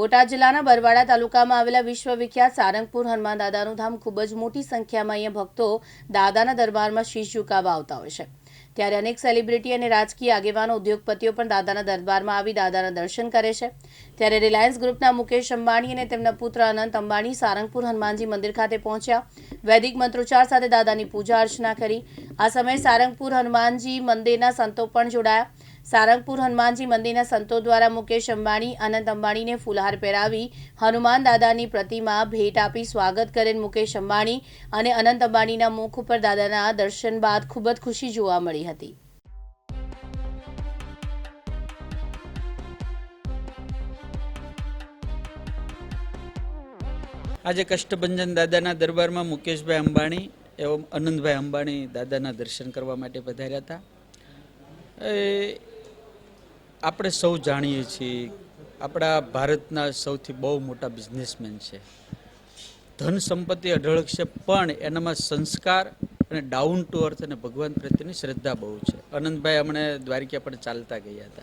બોટાદ જિલ્લાના બરવાડા તાલુકામાં આવેલા વિશ્વવિખ્યાત સારંગપુર હનુમાન દાદાનું ધામ ખૂબ જ મોટી સંખ્યામાં અહીંયા ભક્તો દાદાના દરબારમાં શીશ ઝુકાવવા આવતા હોય છે. ત્યારે અનેક સેલિબ્રિટી અને રાજકીય આગેવાનો, ઉદ્યોગપતિઓ પણ દાદાના દરબારમાં આવી દાદાના દર્શન કરે છે. ત્યારે રિલાયન્સ ગ્રુપના મુકેશ અંબાણી અને તેમના પુત્ર અનંત અંબાણી સારંગપુર હનુમાનજી મંદિર ખાતે પહોંચ્યા. વૈદિક મંત્રોચ્ચાર સાથે દાદાની પૂજા અર્ચના કરી. આ સમયે સારંગપુર હનુમાનજી મંદિરના સંતો પણ જોડાયા. સારંગપુર હનુમાનજી મંદિરના સંતો દ્વારા મુકેશ અંબાણી અનંત અંબાણીને ફૂલહાર પહેરાવી હનુમાન દાદાની પ્રતિમા ભેટ આપી સ્વાગત કરેલ મુકેશ અંબાણી અને અનંત અંબાણીના મુખ ઉપર દાદાના દર્શન બાદ ખૂબ જ ખુશી જોવા મળી હતી. આજે કષ્ટભંજન દાદાના દરબારમાં મુકેશભાઈ અંબાણી એવમ અનંતભાઈ અંબાણી દાદાના દર્શન કરવા માટે પધાર્યા હતા. આપણે સૌ જાણીએ છીએ, આપણા ભારતના સૌથી બહુ મોટા બિઝનેસમેન છે. ધન સંપત્તિ અઢળક છે, પણ એનામાં સંસ્કાર અને ડાઉન ટુ અર્થ અને ભગવાન પ્રત્યેની શ્રદ્ધા બહુ છે. અનંતભાઈ હમણે દ્વારિકા પણ ચાલતા ગયા હતા.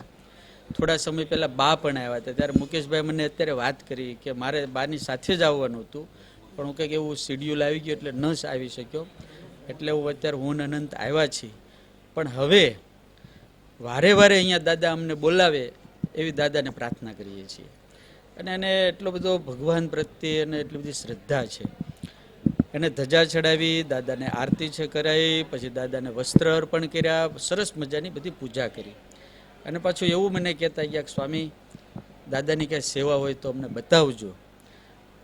થોડા સમય પહેલાં બા પણ આવ્યા હતા. ત્યારે મુકેશભાઈ મને અત્યારે વાત કરી કે મારે બાની સાથે જ આવવાનું હતું. પણ હું કંઈક એવું શિડ્યુલ આવી ગયું એટલે ન આવી શક્યો. એટલે હું અત્યારે હું અનંત આવ્યા છીએ. પણ હવે વારે વારે અહીંયા દાદા અમને બોલાવે એવી દાદાને પ્રાર્થના કરીએ છીએ. અને એને એટલો બધો ભગવાન પ્રત્યે અને એટલી બધી શ્રદ્ધા છે. એને ધજા ચડાવી, દાદાને આરતી છે કરાવી, પછી દાદાને વસ્ત્ર અર્પણ કર્યા, સરસ મજાની બધી પૂજા કરી. અને પાછું એવું મને કહેતા ગયા સ્વામી, દાદાની કાંઈ સેવા હોય તો અમને બતાવજો.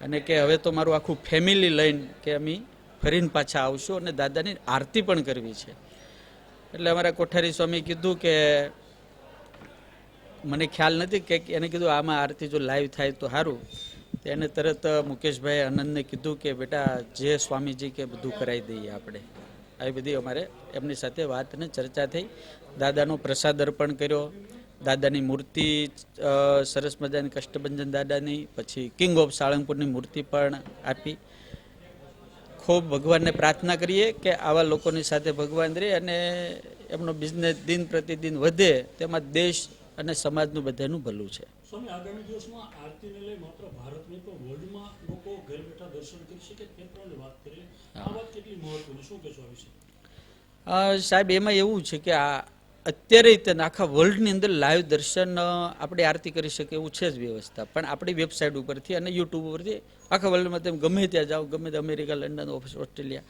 અને કે હવે તો મારું આખું ફેમિલી લઈને કે અમે ફરીને પાછા આવશું અને દાદાની આરતી પણ કરવી છે. એટલે અમારા કોઠારી સ્વામી કીધું કે મને ખ્યાલ નથી કે એને કીધું આમાં આરતી જો લાઈવ થાય તો સારું એને તરત મુકેશભાઈ આનંદને કીધું કે બેટા જે સ્વામીજી કે બધું કરાવી દઈએ આપણે. આવી બધી અમારે એમની સાથે વાત અને ચર્ચા થઈ. દાદાનો પ્રસાદ અર્પણ કર્યો. દાદાની મૂર્તિ સરસ મજાની કષ્ટભંજન દાદાની, પછી કિંગ ઓફ સાળંગપુરની મૂર્તિ પણ આપી. ખૂબ ભગવાનને પ્રાર્થના કરીએ કે આવા લોકોની સાથે ભગવાન રહે અને એમનો બિઝનેસ દિન પ્રતિદિન વધે તેમાં દેશ અને સમાજનું બધાનું ભલું છે. સ્વામી આગામી દિવસમાં આરતીને લઈ માત્ર ભારત પણ વર્લ્ડમાં લોકો ઘર બેઠા દર્શન કરી શકે તે પ્રમાણે વાત કરીએ આ વાત કેટલી મહત્વની શું કહેશો આ વિશે? સાહેબ એમાં એવું છે કે આ અત્યારે તે આખા વર્લ્ડની અંદર લાઈવ દર્શન આપણે આરતી કરી શકીએ એવું છે જ વ્યવસ્થા. પણ આપણી વેબસાઇટ ઉપરથી અને યુટ્યુબ ઉપરથી આખા વર્લ્ડમાં તમે ગમે ત્યાં જાઓ, ગમે તે અમેરિકા, લંડન ઓફિસ ઓસ્ટ્રેલિયા.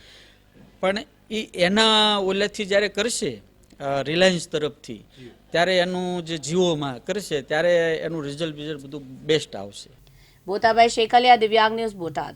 પણ એ એના ઓલેથી જ્યારે કરશે રિલાયન્સ તરફથી, ત્યારે એનું જે જીઓમાં કરશે, ત્યારે એનું રિઝલ્ટ બિઝલ્ટ બધું બેસ્ટ આવશે. બોતાભાઈ શેખલિયા, દિવ્યાંગ ન્યૂઝ બોટાદ.